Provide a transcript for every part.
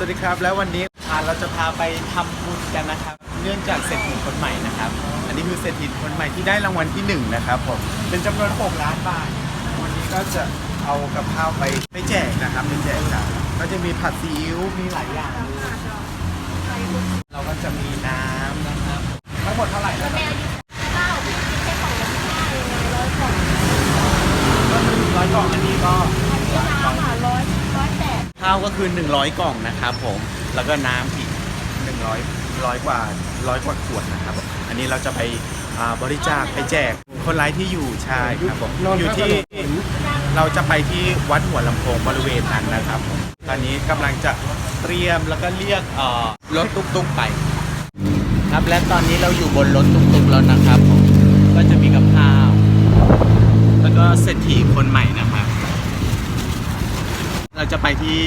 แล้ววันนี้อ่าเราจะพาไปทำบุญกันนะครับ เนื่องจากเศรษฐีคนใหม่นะครับ อันนี้คือเศรษฐีคนใหม่ที่ได้รางวัลที่หนึ่งนะครับผมเป็นจำนวน6ล้านบาท วันนี้ก็จะเอากับข้าวไปไปแจกนะครับไปแจกกันก็จะมีผัดซีอิ๊วมีหลายอย่างเลยเราก็จะมีน้ำนะครับทั้งหมดเท่าไหร่นะครับแมวอยู่เก้าพี่ใช้ของยังไม่ได้ยังไงร้อยกล่องก็คือร้อยกล่องอันนี้ก็ ข้าวก็คือ 100 กล่องนะครับผมแล้วก็น้ำอีก100ร้อยกว่าร้อยกว่าขวดนะครับ อันนี้เราจะไปอ่าบริจาคไปแจกคนไร้ที่อยู่ใช่ครับผมอยู่ที่เราจะไปที่วัดหัวลำโพงบริเวณนั้นนะครับผมตอนนี้กำลังจะเตรียมแล้วก็เรียกเอ่อรถตุ๊กๆไป ครับและตอนนี้เราอยู่บนรถตุ๊กๆแล้วนะครับผมก็จะมีกับข้าว แล้วก็เศรษฐีคนใหม่นะครับ เราจะไปที่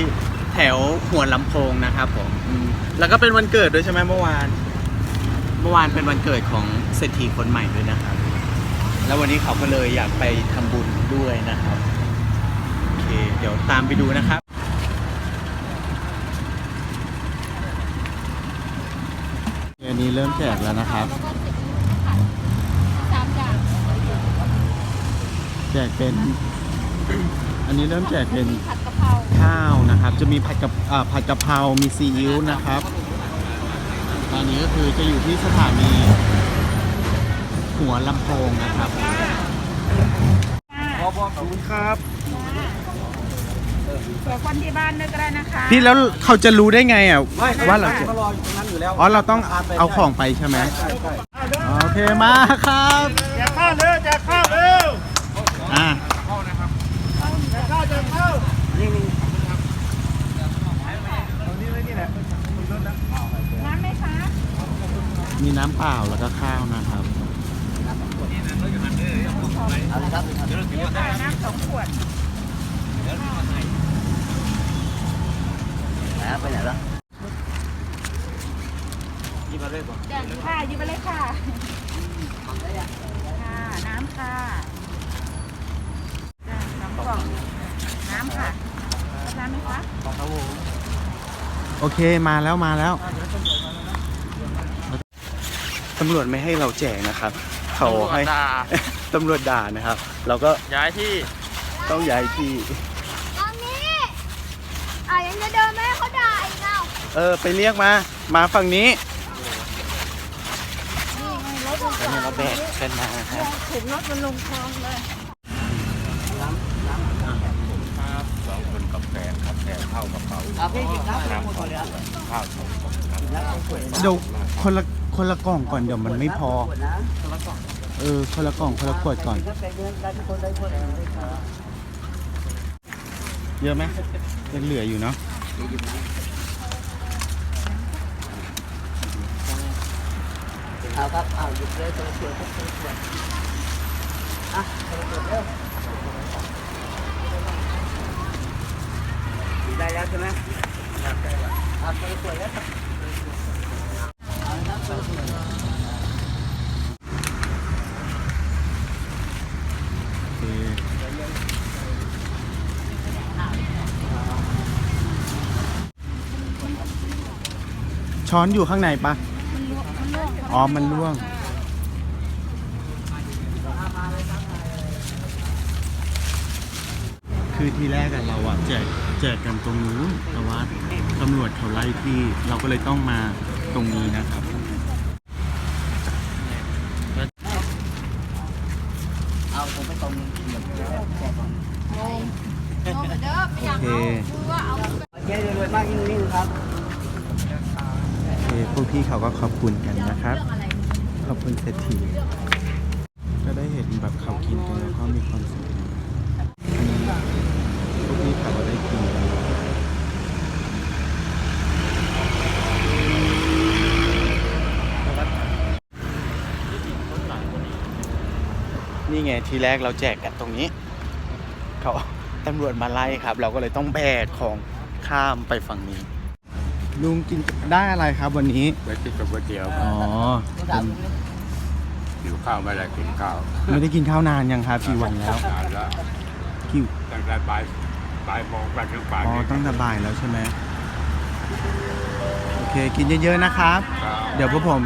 แถวหัวลำโพงนะครับผมอืมแล้วก็เป็นวันเกิดด้วยใช่ไหมเมื่อวาน เมื่อวานเป็นวันเกิดของเศรษฐีคนใหม่ด้วยนะครับ แล้ววันนี้เขาก็เลยอยากไปทำบุญด้วยนะครับ โอเค เดี๋ยวตามไปดูนะครับ อันนี้เริ่มแจกแล้วนะครับ สามอย่างแจกเป็น อันนี้เริ่มแจกเป็นมีผัดกะเพราข้าวนะครับ จะมีผัดกับอ่าผัดกะเพรา มีซีอิ๊วนะครับ ตอนนี้ก็คือจะอยู่ที่สถานีหัวลำโพงนะครับขอบคุณครับเผื่อคนที่บ้านด้วยก็ได้นะคะพี่แล้วเขาจะรู้ได้ไงอะว่าเราจะก็รออยู่ตรงนั้นอยู่แล้วอ๋อเราต้องเอาของไปใช่ไหมใช่ใช่โอเคมาครับแจกข้าวเร็วแจกข้าวเร็วอ่า แจกข้าวแจกข้าวนี่นี่ตรงนี้ไว้นี่แหละ น้ำไหมคะ มี น้ำเปล่าแล้วก็ข้าวนะครับน้ำสองขวดแล้วไปไหนแล้วจ้ะค่ะยิบไปเลยค่ะค่ะน้ำค่ะจ้ะสองกล่องน้ำค่ะน้ำไหมคะโอเคมาแล้วมาแล้ว ตำรวจไม่ให้เราแจกนะครับ เขาให้ตำรวจด่านะครับ เราก็ย้ายที่ต้องย้ายที่ ตอนนี้อะยังจะเดินแม่เขาด่าอีกเอาเออไปเรียกมา มาฝั่งนี้นี่ไงรถอันนี้เราแบกกันมาครับถึงรถมันลงคลองเลยเอาพี่หยิบน้ำน้ำหมดเลยเดี๋ยวคนละ คนละกล่องก่อนเดี๋ยวมันไม่พอ เออ คนละกล่องคนละขวดก่อน เยอะไหมยังเหลืออยู่เนาะเอาครับเอาหยิบเลยตัวเขียตัวเขียอะตัวเขียเร็วได้แล้วใช่ไหมเอาตัวเขียแล้ว ช้อนอยู่ข้างในปะอ๋อ มันร่วง คือทีแรกอะเราอะแจกแจกกันตรงนู้นแต่ว่าตำรวจเขาไล่ที่ เราก็เลยต้องมาตรงนี้นะครับ เอาผมไปตรงนี้เหยียบแล้วแจกก่อน โอ้เด้อไม่อยาก โอเคเอาคือว่าเอาเจ๊รวยมากยิ่งนิ่งครับโอเคพวกพี่เขาก็ขอบคุณกันนะครับเรื่องอะไรขอบคุณเศรษฐีก็ได้เห็นแบบเขากินกันแล้วก็มีความสุขอันนี้พวกพี่เขาก็ได้กินกันนี่ไงทีแรกเราแจกกันตรงนี้เขา ตำรวจมาไล่ครับ เราก็เลยต้องแบกของข้ามไปฝั่งนี้ ลุงกินได้อะไรครับวันนี้ไปกินกับก๋วยเตี๋ยวอ๋อเป็นหิวข้าวไม่ได้กินข้าวไม่ได้กินข้าวนานยังครับกี่วันแล้วนานแล้วกี่ตั้งแต่บ่ายบ่ายโมงไปถึงบ่ายอ๋อนี้ตั้งแต่บ่ายแล้วใช่ไหมเคกินเยอะๆนะครับครับ เดี๋ยวพวกผม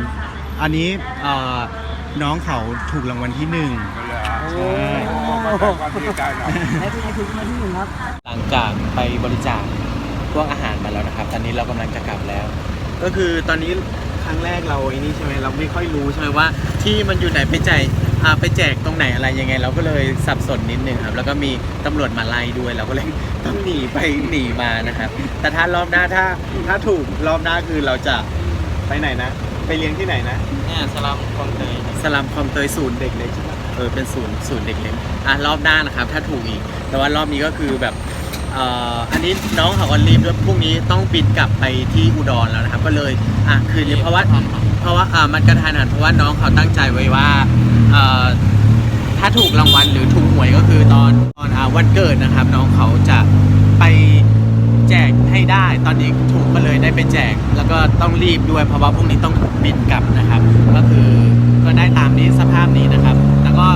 อันนี้เอ่อ น้องเขาถูกรางวัลที่หนึ่งก็เลยใช่ความดีใจหน่อยให้เป็นไงถึงมาที่หนึ่งครับ หลังจากไปบริจาคพวกอาหารมาแล้วนะครับ ตอนนี้เรากำลังจะกลับแล้ว ก็คือตอนนี้ครั้งแรกเราไอ้นี่ใช่ไหมเราไม่ค่อยรู้ใช่ไหมว่า ที่มันอยู่ไหนไปแจกอ่าไปแจกตรงไหนอะไรยังไง เราก็เลยสับสนนิดนึงครับ แล้วก็มีตำรวจมาไล่ด้วยเราก็เลยต้องหนีไปหนีมานะครับ แต่ถ้ารอบหน้าถ้าถ้าถูกรอบหน้าคือเราจะไปไหนนะ ไปเลี้ยงที่ไหนนะ เนี่ยสลัมคลองเตยสลัมคลองเตยศูนย์เด็กเล็กใช่ไหมเออเป็นศูนย์ศูนย์เด็กเล็กอะรอบหน้านะครับ ถ้าถูกอีก แต่ว่ารอบนี้ก็คือแบบเอ่ออันนี้น้องเขาก็รีบด้วยพรุ่งนี้ต้องบินกลับไปที่อุดรแล้วนะครับ ก็เลยอะคืนนี้เพราะว่า เพราะว่าอ่ามันกระทันหันเพราะว่าน้องเขาตั้งใจไว้ว่าเอ่อถ้าถูกรางวัลหรือถูกหวยก็คือตอนตอนอ่าวันเกิดนะครับ น้องเขาจะไปแจกให้ได้ ตอนนี้ถูกก็เลยได้ไปแจก แล้วก็ต้องรีบด้วยเพราะว่าพรุ่งนี้ต้องบินกลับนะครับ ก็คือก็ได้ตามนี้สภาพนี้นะครับ แล้วก็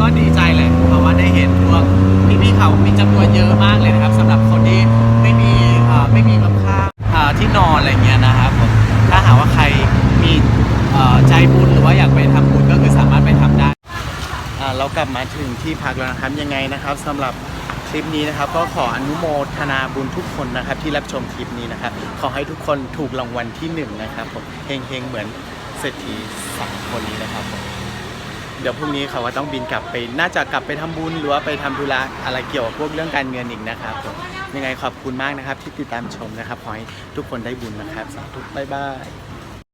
ก็ดีใจแหละเพราะว่าได้เห็นพวกพี่ๆเขามีจำนวนเยอะมากเลยนะครับสำหรับคนที่ไม่มีไม่มีกับข้าวอ่าที่นอนอะไรเงี้ยนะครับถ้าหากว่าใครมีใจบุญหรือว่าอยากไปทำบุญก็คือสามารถไปทำได้เรากลับมาถึงที่พักแล้วนะครับยังไงนะครับสำหรับ ลิปนี้นะครับ ก็ขออนุโมทนาบุญทุกคนนะครับ ที่รับชมคลิปนี้นะครับ ขอให้ทุกคนถูกรางวัลที่หนึ่งนะครับผมเฮงๆเหมือนเศรษฐีสามคนนี้นะครับผมเดี๋ยวพรุ่งนี้เขาก็ต้องบินกลับไป น่าจะกลับไปทำบุญหรือว่าไปทำธุระอะไรเกี่ยวกับพวกเรื่องการเงินอีกนะครับผมยังไงขอบคุณมากนะครับที่ติดตามชมนะครับขอให้ทุกคนได้บุญนะครับสาธุบ๊ายบาย